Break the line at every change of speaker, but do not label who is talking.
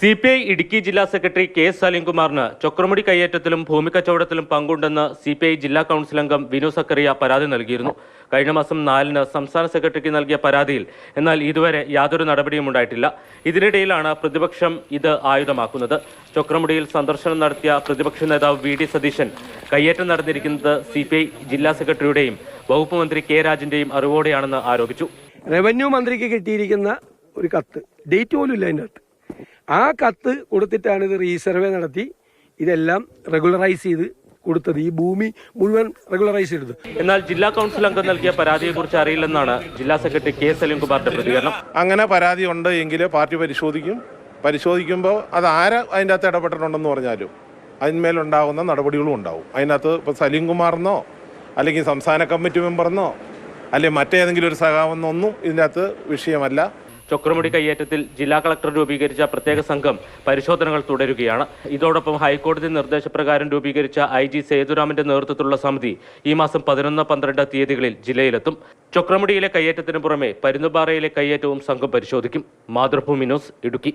C P I Idukki ജില്ലാ secretary K S സലീംകുമാറിന് ചൊക്രമുടി കയ്യേറ്റത്തിലും ഭൂമി കച്ചവടത്തിലും പങ്കുണ്ടെന്ന് സി പി ഐ ജില്ലാ കൗൺസിൽ അംഗം വിനു സക്കറിയ പരാതി നൽകിയിരുന്നു. കഴിഞ്ഞ മാസം നാലിന് സംസ്ഥാന സെക്രട്ടറിക്ക് നൽകിയ പരാതിയിൽ എന്നാൽ ഇതുവരെ യാതൊരു നടപടിയും ഉണ്ടായിട്ടില്ല. ഇതിനിടയിലാണ് പ്രതിപക്ഷം ഇത് ആയുധമാക്കുന്നത്. ചൊക്രമുടിയിൽ സന്ദർശനം നടത്തിയ പ്രതിപക്ഷ നേതാവ് വി ഡി സതീശൻ കയ്യേറ്റം നടന്നിരിക്കുന്നത് സി പി ഐ ജില്ലാ സെക്രട്ടറിയുടെയും വകുപ്പ് മന്ത്രി കെ രാജിന്റെയും അറിവോടെയാണെന്ന് ആരോപിച്ചു.
റവന്യൂ മന്ത്രിക്ക് കിട്ടിയിരിക്കുന്ന ഒരു കത്ത്. ഡേറ്റ് പോലും ഇല്ല അതിന്റെ അകത്ത് ആ കത്ത് കൊടുത്തിട്ടാണ് ഇത് റീസർവേ നടത്തി. ഇതെല്ലാം റെഗുലറൈസ് ചെയ്ത് കൊടുത്തത്. ഈ ഭൂമി മുഴുവൻ റെഗുലറൈസ് ചെയ്തത്.
എന്നാൽ ജില്ലാ കൗൺസിൽ അംഗം നൽകിയ പരാതിയെ പരാതിയെക്കുറിച്ച് അറിയില്ലെന്നാണ് ജില്ലാ സെക്രട്ടറി കെ സലീംകുമാറിന്റെ പ്രതികരണം.
അങ്ങനെ പരാതി ഉണ്ട് എങ്കിൽ പാർട്ടി പരിശോധിക്കും. പരിശോധിക്കുമ്പോൾ അത് ആര് അതിന്റെ അകത്ത് ഇടപെട്ടിട്ടുണ്ടെന്ന് പറഞ്ഞാലും അതിന്മേലുണ്ടാകുന്ന നടപടികളും ഉണ്ടാവും. അതിനകത്ത് ഇപ്പോൾ സലീം കുമാറെന്നോ അല്ലെങ്കിൽ സംസ്ഥാന കമ്മിറ്റി മെമ്പറിനോ അല്ലെങ്കിൽ മറ്റേതെങ്കിലും ഒരു സഖാവെന്നൊന്നും ഇതിന്റെ അകത്ത് വിഷയമല്ല.
ചൊക്രമുടി കയ്യേറ്റത്തിൽ ജില്ലാ കളക്ടർ രൂപീകരിച്ച പ്രത്യേക സംഘം പരിശോധനകൾ തുടരുകയാണ്. ഇതോടൊപ്പം ഹൈക്കോടതി നിർദ്ദേശപ്രകാരം രൂപീകരിച്ച ഐ ജി സേതുരാമന്റെ നേതൃത്വത്തിലുള്ള സമിതി ഈ മാസം പതിനൊന്ന് പന്ത്രണ്ട് തീയതികളിൽ ജില്ലയിലെത്തും. ചൊക്രമുടിയിലെ കയ്യേറ്റത്തിന് പുറമെ പരുന്നുപാറയിലെ കയ്യേറ്റവും സംഘം പരിശോധിക്കും. മാതൃഭൂമി ന്യൂസ് ഇടുക്കി.